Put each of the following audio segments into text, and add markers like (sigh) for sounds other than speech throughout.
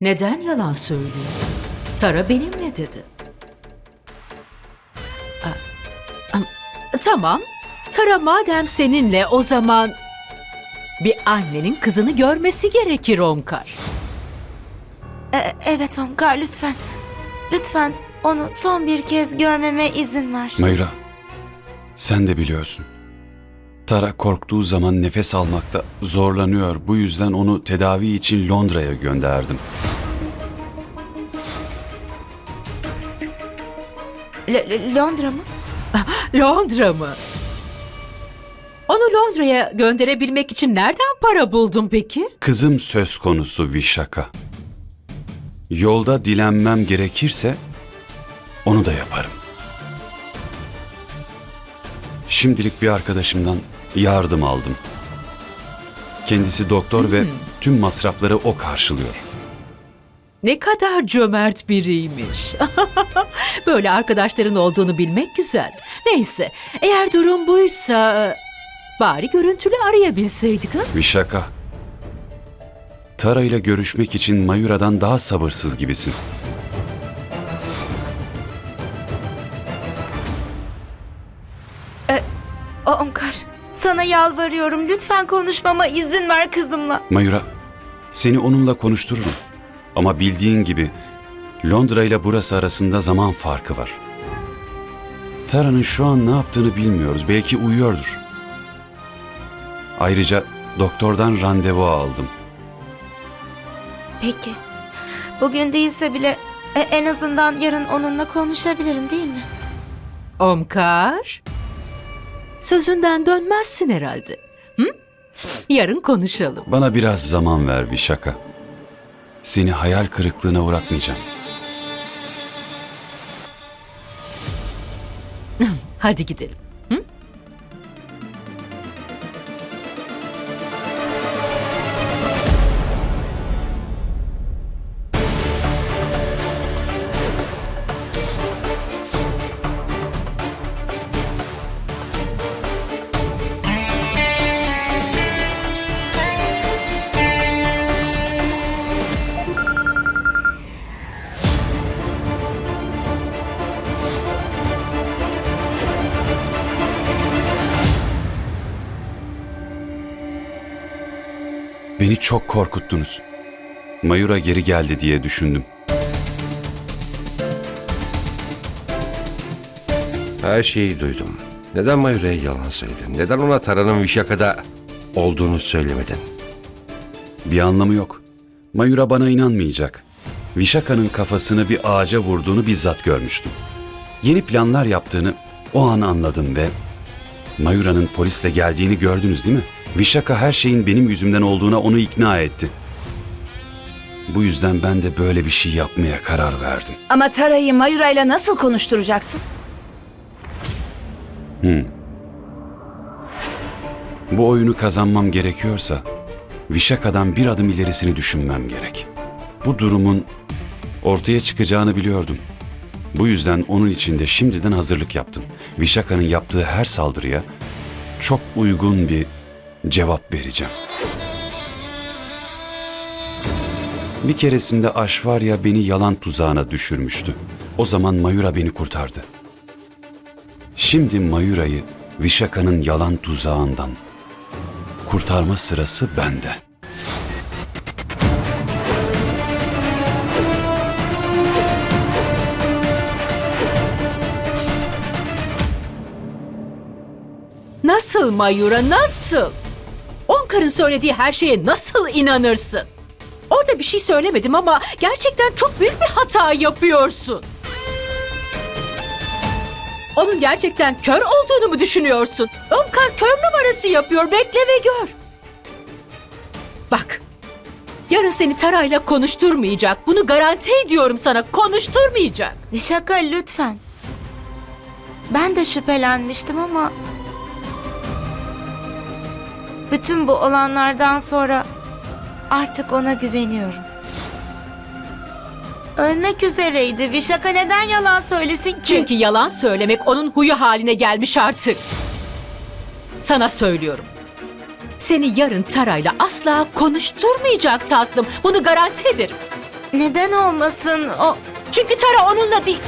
Neden yalan söylüyor? Tara benimle dedi. Aa, am- Tamam. Tara madem seninle o zaman bir annenin kızını görmesi gerekir Omkar. E- evet Omkar lütfen. Lütfen onu son bir kez görmeme izin ver. Mayura, sen de biliyorsun. Tara korktuğu zaman nefes almakta zorlanıyor. Bu yüzden onu tedavi için Londra'ya gönderdim. L- Londra mı? (laughs) Londra mı? Onu Londra'ya gönderebilmek için nereden para buldun peki? Kızım söz konusu Vişaka. Yolda dilenmem gerekirse onu da yaparım. Şimdilik bir arkadaşımdan yardım aldım. Kendisi doktor ve tüm masrafları o karşılıyor. Ne kadar cömert biriymiş. (laughs) Böyle arkadaşların olduğunu bilmek güzel. Neyse, eğer durum buysa bari görüntülü arayabilseydik ha? Vişaka. Tara ile görüşmek için Mayura'dan daha sabırsız gibisin. O Omkar sana yalvarıyorum lütfen konuşmama izin ver kızımla. Mayura, seni onunla konuştururum. Ama bildiğin gibi Londra ile burası arasında zaman farkı var. Tara'nın şu an ne yaptığını bilmiyoruz. Belki uyuyordur. Ayrıca doktordan randevu aldım. Peki. Bugün değilse bile e, en azından yarın onunla konuşabilirim değil mi? Omkar, sözünden dönmezsin herhalde. Hı? Yarın konuşalım. Bana biraz zaman ver Vişaka. Seni hayal kırıklığına uğratmayacağım. Hadi gidelim. Beni çok korkuttunuz. Mayura geri geldi diye düşündüm. Her şeyi duydum. Neden Mayura'ya yalan söyledin? Neden ona Tara'nın Vişaka'da olduğunu söylemedin? Bir anlamı yok. Mayura bana inanmayacak. Vişaka'nın kafasını bir ağaca vurduğunu bizzat görmüştüm. Yeni planlar yaptığını o an anladım ve Mayura'nın polisle geldiğini gördünüz değil mi? Vişaka her şeyin benim yüzümden olduğuna onu ikna etti. Bu yüzden ben de böyle bir şey yapmaya karar verdim. Ama Tara'yı Mayura'yla nasıl konuşturacaksın? Bu oyunu kazanmam gerekiyorsa Vişaka'dan bir adım ilerisini düşünmem gerek. Bu durumun ortaya çıkacağını biliyordum. Bu yüzden onun için de şimdiden hazırlık yaptım. Vişaka'nın yaptığı her saldırıya çok uygun bir cevap vereceğim. Bir keresinde Aşvarya beni yalan tuzağına düşürmüştü. O zaman Mayura beni kurtardı. Şimdi Mayura'yı Vişaka'nın yalan tuzağından kurtarma sırası bende. Nasıl Mayura nasıl? Onkar'ın söylediği her şeye nasıl inanırsın? Orada bir şey söylemedim ama gerçekten çok büyük bir hata yapıyorsun. Onun gerçekten kör olduğunu mu düşünüyorsun? Omkar kör numarası yapıyor. Bekle ve gör. Bak. Yarın seni Tara'yla konuşturmayacak. Bunu garanti ediyorum sana. Konuşturmayacak. Vişaka lütfen. Ben de şüphelenmiştim ama... Bütün bu olanlardan sonra artık ona güveniyorum. Ölmek üzereydi. Vişaka neden yalan söylesin ki? Çünkü yalan söylemek onun huyu haline gelmiş artık. Sana söylüyorum. Seni yarın Tara'yla asla konuşturmayacak tatlım. Bunu garanti ederim. Neden olmasın o? Çünkü Tara onunla değil.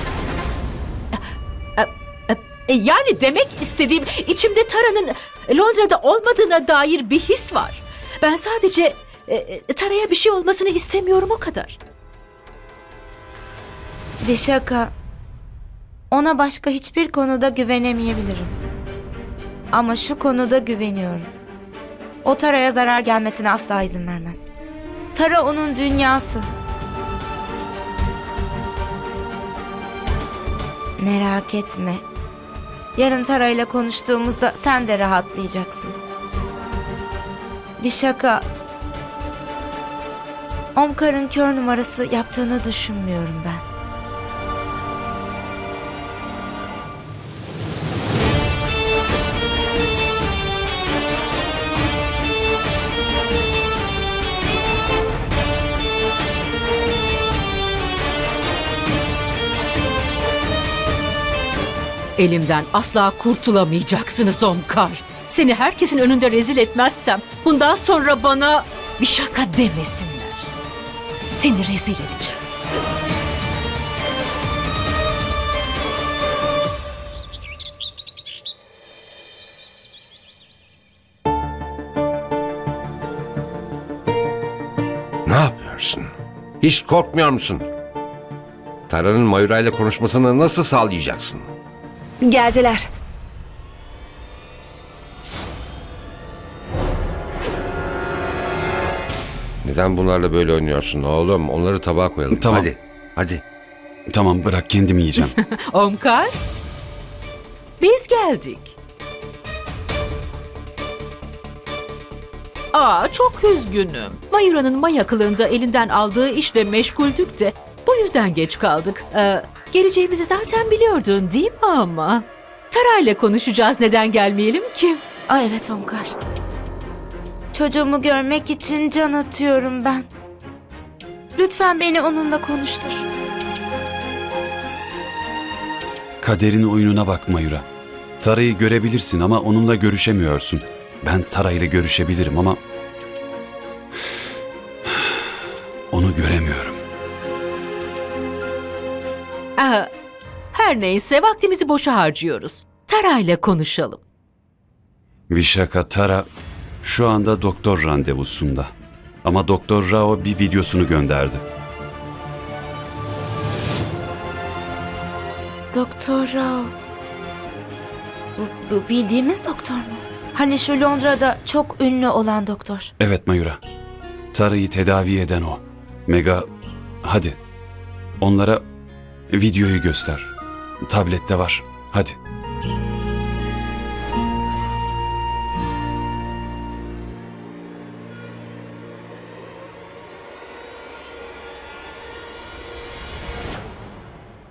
E, e, e, Yani demek istediğim içimde Tara'nın Londra'da olmadığına dair bir his var. Ben sadece e, e, Tara'ya bir şey olmasını istemiyorum o kadar. Bir şaka. Ona başka hiçbir konuda güvenemeyebilirim. Ama şu konuda güveniyorum. O Tara'ya zarar gelmesine asla izin vermez. Tara onun dünyası. Merak etme. Yarın Tara ile konuştuğumuzda sen de rahatlayacaksın. Bir şaka. Omkar'ın kör numarası yaptığını düşünmüyorum ben. Elimden asla kurtulamayacaksınız Omkar. Seni herkesin önünde rezil etmezsem bundan sonra bana bir şaka demesinler. Seni rezil edeceğim. Ne yapıyorsun? Hiç korkmuyor musun? Tara'nın Mayura ile konuşmasını nasıl sağlayacaksın? Geldiler. Neden bunlarla böyle oynuyorsun oğlum? Onları tabağa koyalım. Tamam. Hadi. Hadi. Tamam bırak kendim yiyeceğim. (laughs) Omkar, biz geldik. Aa çok üzgünüm. Mayura'nın Maya kılığında elinden aldığı işle meşguldük de bu yüzden geç kaldık. Ee, geleceğimizi zaten biliyordun değil mi ama? Tara ile konuşacağız neden gelmeyelim ki? Ay evet Omkar. Çocuğumu görmek için can atıyorum ben. Lütfen beni onunla konuştur. Kaderin oyununa bak Mayura. Tara'yı görebilirsin ama onunla görüşemiyorsun. Ben Tara ile görüşebilirim ama... (sighs) Onu göremiyorum. Her neyse vaktimizi boşa harcıyoruz. Tara ile konuşalım. Vişaka Tara şu anda doktor randevusunda. Ama Doktor Rao bir videosunu gönderdi. Doktor Rao. Bu, bu bildiğimiz doktor mu? Hani şu Londra'da çok ünlü olan doktor. Evet Mayura. Tara'yı tedavi eden o. Mega hadi. Onlara videoyu göster. Tablette var. Hadi.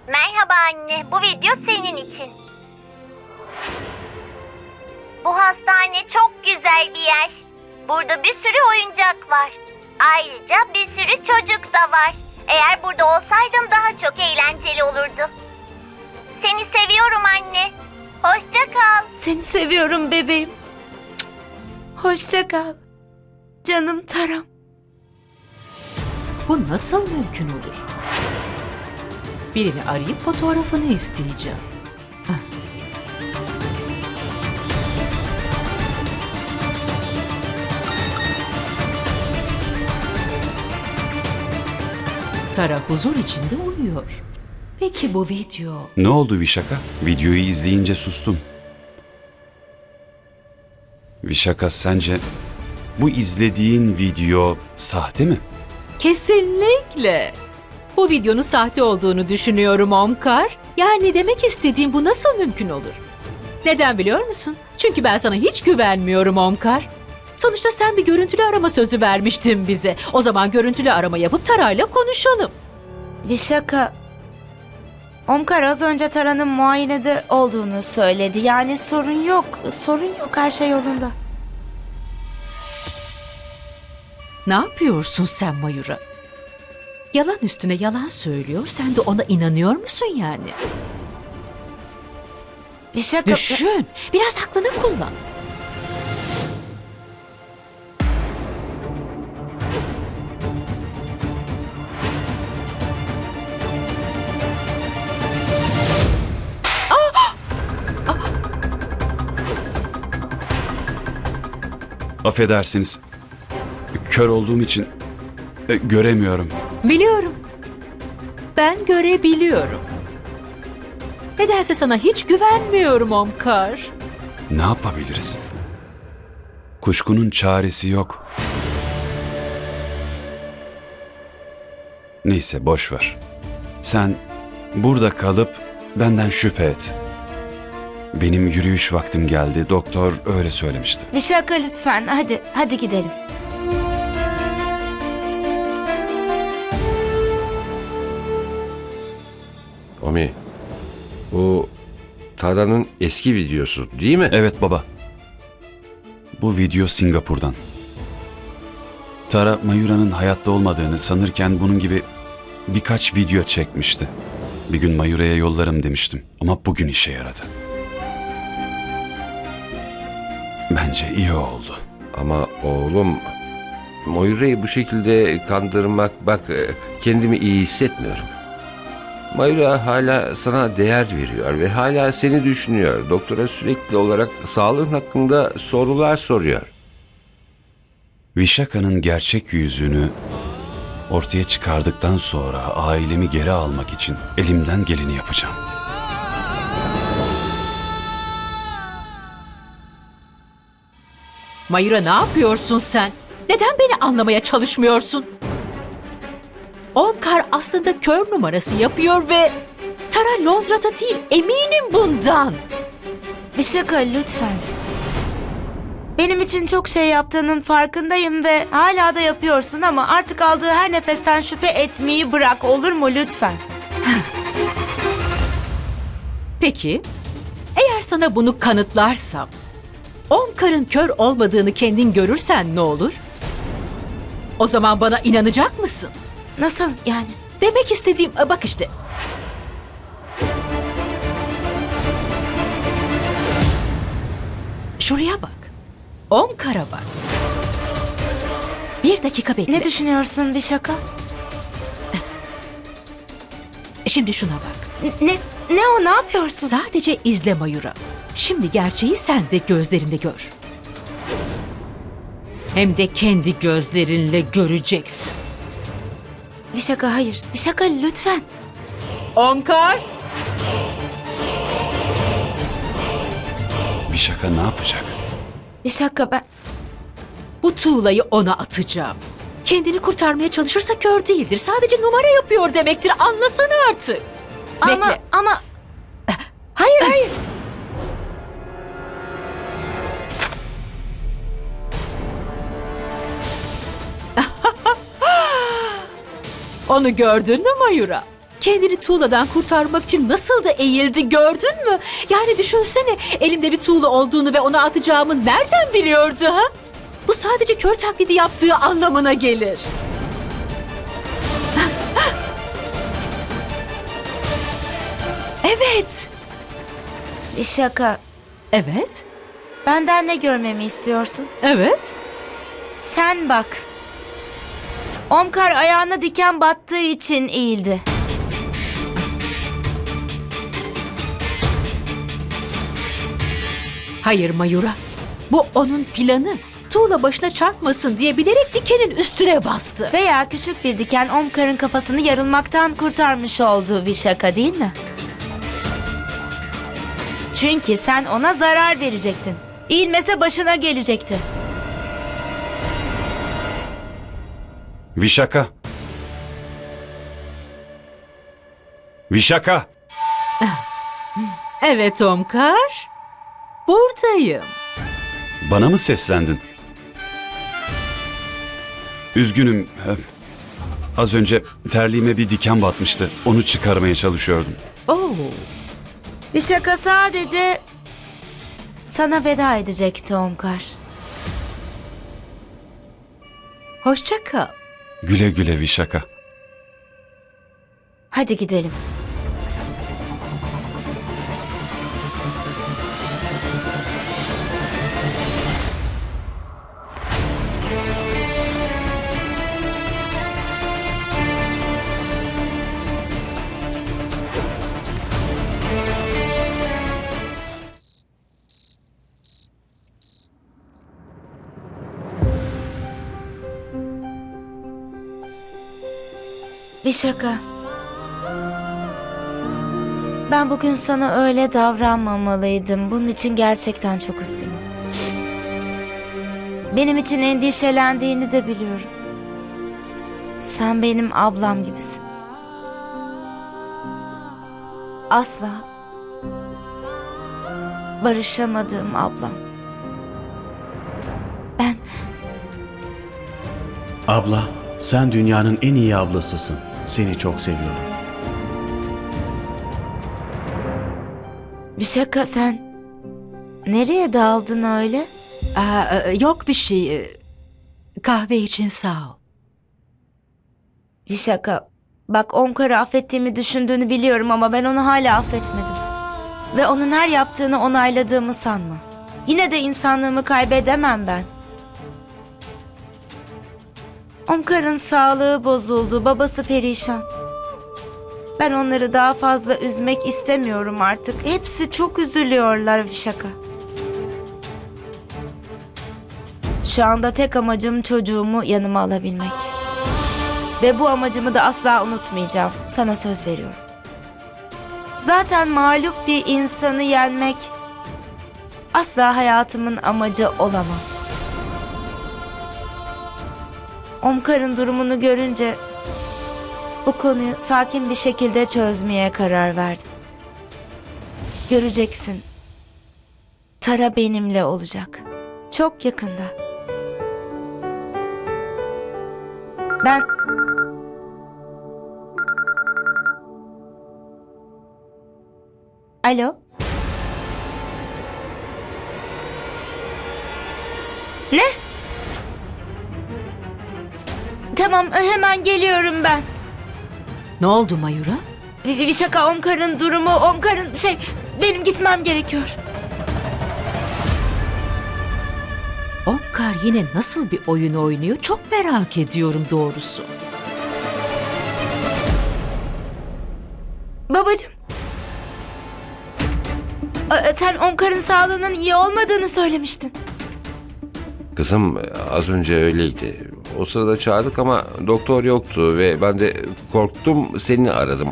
Merhaba anne, bu video senin için. Bu hastane çok güzel bir yer. Burada bir sürü oyuncak var. Ayrıca bir sürü çocuk da var. Eğer burada olsaydım daha çok eğlenceli olurdu. Seni seviyorum anne. Hoşça kal. Seni seviyorum bebeğim. Cık. Hoşça kal. Canım Taram. Bu nasıl mümkün olur? Birini arayıp fotoğrafını isteyeceğim. Tara huzur içinde uyuyor. Peki bu video Ne oldu Vişaka? Videoyu izleyince sustun. Vişaka sence bu izlediğin video sahte mi? Kesinlikle. Bu videonun sahte olduğunu düşünüyorum Omkar. Yani demek istediğim bu nasıl mümkün olur? Neden biliyor musun? Çünkü ben sana hiç güvenmiyorum Omkar. Sonuçta sen bir görüntülü arama sözü vermiştin bize. O zaman görüntülü arama yapıp Tara'yla konuşalım. Vişaka. Omkar az önce Tara'nın muayenede olduğunu söyledi. Yani sorun yok. Sorun yok. Her şey yolunda. Ne yapıyorsun sen Mayura? Yalan üstüne yalan söylüyor. Sen de ona inanıyor musun yani? Vişaka... Düşün. Biraz aklını kullan. Affedersiniz. Kör olduğum için e, göremiyorum. Biliyorum. Ben görebiliyorum. Nedense sana hiç güvenmiyorum Omkar. Ne yapabiliriz? Kuşkunun çaresi yok. Neyse boş ver. Sen burada kalıp benden şüphe et. Benim yürüyüş vaktim geldi. Doktor öyle söylemişti. Vişaka lütfen hadi hadi gidelim. Omi, bu Tara'nın eski videosu değil mi? Evet baba. Bu video Singapur'dan. Tara Mayura'nın hayatta olmadığını sanırken bunun gibi birkaç video çekmişti. Bir gün Mayura'ya yollarım demiştim ama bugün işe yaradı. Bence iyi oldu. Ama oğlum, Mayura'yı bu şekilde kandırmak bak e, kendimi iyi hissetmiyorum. Mayura hala sana değer veriyor ve hala seni düşünüyor. Doktora sürekli olarak sağlığın hakkında sorular soruyor. Vişaka'nın gerçek yüzünü ortaya çıkardıktan sonra ailemi geri almak için elimden geleni yapacağım. Mayura ne yapıyorsun sen? Neden beni anlamaya çalışmıyorsun? Omkar aslında kör numarası yapıyor ve Tara Londra'da değil eminim bundan. Vişaka lütfen. Benim için çok şey yaptığının farkındayım ve hala da yapıyorsun ama artık aldığı her nefesten şüphe etmeyi bırak olur mu lütfen? Peki, eğer sana bunu kanıtlarsam, Omkar'ın kör olmadığını kendin görürsen ne olur? O zaman bana inanacak mısın? Nasıl yani? Demek istediğim e, bak işte. Şuraya bak. Omkar'a bak. Bir dakika bekle. Ne düşünüyorsun Vişaka? Şimdi şuna bak. Ne ne o ne yapıyorsun? Sadece izle Mayura. Şimdi gerçeği sen de gözlerinde gör. Hem de kendi gözlerinle göreceksin. Vişaka hayır. Vişaka lütfen. Omkar! Vişaka ne yapacak? Vişaka ben... Bu tuğlayı ona atacağım. Kendini kurtarmaya çalışırsa kör değildir. Sadece numara yapıyor demektir. Anlasana artık. Ama Bekle. ama... Hayır hayır. Onu gördün mü Mayura? Kendini tuğladan kurtarmak için nasıl da eğildi gördün mü? Yani düşünsene elimde bir tuğla olduğunu ve ona atacağımı nereden biliyordu ha? Bu sadece kör taklidi yaptığı anlamına gelir. (laughs) Evet. Vişaka Evet. benden ne görmemi istiyorsun? Evet. Sen bak. Omkar ayağına diken battığı için eğildi. Hayır Mayura. Bu onun planı. Tuğla başına çarpmasın diye bilerek dikenin üstüne bastı. Veya küçük bir diken Omkar'ın kafasını yarılmaktan kurtarmış oldu Vişaka değil mi? Çünkü sen ona zarar verecektin. İğilmese başına gelecekti. Vişaka. Vişaka. (laughs) Evet Omkar. Buradayım. Bana mı seslendin? Üzgünüm. Az önce terliğime bir diken batmıştı. Onu çıkarmaya çalışıyordum. Oo. Vişaka sadece sana veda edecekti Omkar. Hoşça kal. Güle güle Vişaka. Hadi gidelim. Bir şaka. Ben bugün sana öyle davranmamalıydım. Bunun için gerçekten çok üzgünüm. Benim için endişelendiğini de biliyorum. Sen benim ablam gibisin. Asla barışamadığım ablam. Ben Abla, sen dünyanın en iyi ablasısın. Seni çok seviyorum. bir şaka sen nereye daldın öyle? Aa, e, yok bir şey. E, Kahve için sağ ol. Bir şaka. Bak Omkar'ı affettiğimi düşündüğünü biliyorum ama ben onu hala affetmedim. Ve onun her yaptığını onayladığımı sanma. Yine de insanlığımı kaybedemem ben. Omkar'ın sağlığı bozuldu, babası perişan. Ben onları daha fazla üzmek istemiyorum artık. Hepsi çok üzülüyorlar bir şaka. Şu anda tek amacım çocuğumu yanıma alabilmek. Ve bu amacımı da asla unutmayacağım. Sana söz veriyorum. Zaten mağlup bir insanı yenmek asla hayatımın amacı olamaz. Omkar'ın durumunu görünce bu konuyu sakin bir şekilde çözmeye karar verdim. Göreceksin. Tara benimle olacak. Çok yakında. Ben Alo? Ne? Tamam hemen geliyorum ben. Ne oldu Mayura? Bir, bir şaka Omkar'ın durumu Omkar'ın şey benim gitmem gerekiyor. Omkar yine nasıl bir oyun oynuyor çok merak ediyorum doğrusu. Babacığım. Aa, Sen Omkar'ın sağlığının iyi olmadığını söylemiştin. Kızım az önce öyleydi. O sırada çağırdık ama doktor yoktu ve ben de korktum seni aradım.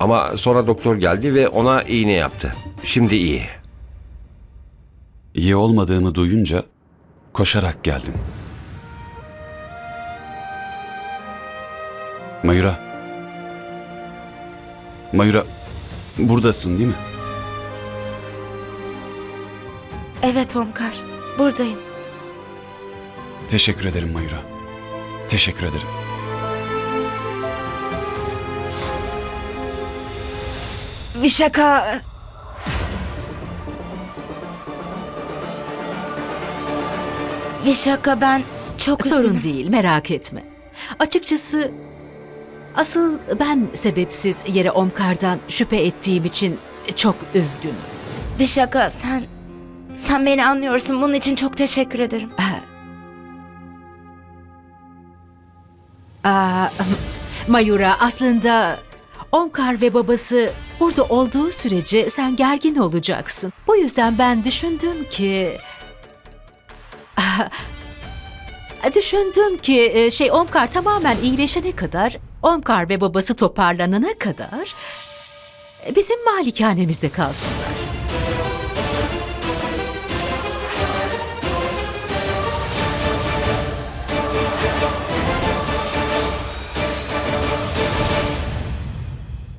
Ama sonra doktor geldi ve ona iğne yaptı. Şimdi iyi. İyi olmadığımı duyunca koşarak geldin. Mayura. Mayura, buradasın değil mi? Evet Omkar, buradayım. Teşekkür ederim Mayura. Teşekkür ederim. Bir şaka. Bir şaka ben çok üzgünüm. Sorun değil merak etme. Açıkçası asıl ben sebepsiz yere Omkar'dan şüphe ettiğim için çok üzgünüm. Bir şaka sen sen beni anlıyorsun. Bunun için çok teşekkür ederim. Aa, Mayura aslında Omkar ve babası burada olduğu sürece sen gergin olacaksın. Bu yüzden ben düşündüm ki... (laughs) Düşündüm ki e, şey Omkar tamamen iyileşene kadar, Omkar ve babası toparlanana kadar e, bizim malikanemizde kalsınlar.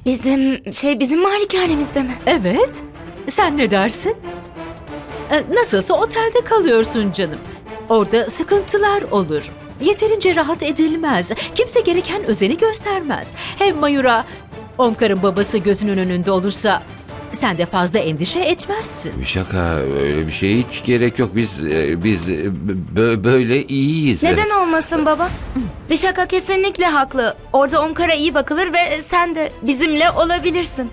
Bizim şey bizim malikanemizde mi? Evet. Sen ne dersin? E, Nasılsa otelde kalıyorsun canım. Orada sıkıntılar olur. Yeterince rahat edilmez. Kimse gereken özeni göstermez. Hem Mayura, Omkar'ın babası gözünün önünde olursa sen de fazla endişe etmezsin. Bir şaka öyle bir şeye hiç gerek yok. Biz e, biz e, bö- böyle iyiyiz. Neden olmasın baba? Bir şaka kesinlikle haklı. Orada Omkar'a iyi bakılır ve sen de bizimle olabilirsin.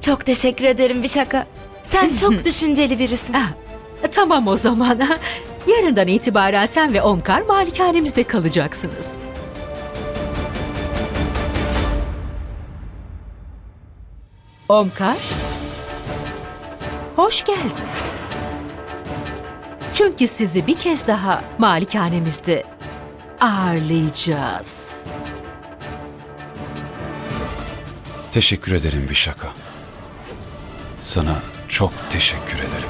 Çok teşekkür ederim bir şaka. Sen çok (laughs) düşünceli birisin. Ah, Tamam o zaman. (laughs) Yarından itibaren sen ve Omkar malikanemizde kalacaksınız. Omkar, hoş geldin. Çünkü sizi bir kez daha malikanemizde ağırlayacağız. Teşekkür ederim Vişaka. Sana çok teşekkür ederim.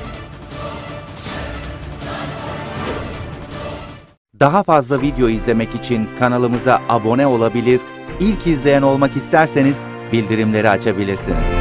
Daha fazla video izlemek için kanalımıza abone olabilir, ilk izleyen olmak isterseniz bildirimleri açabilirsiniz.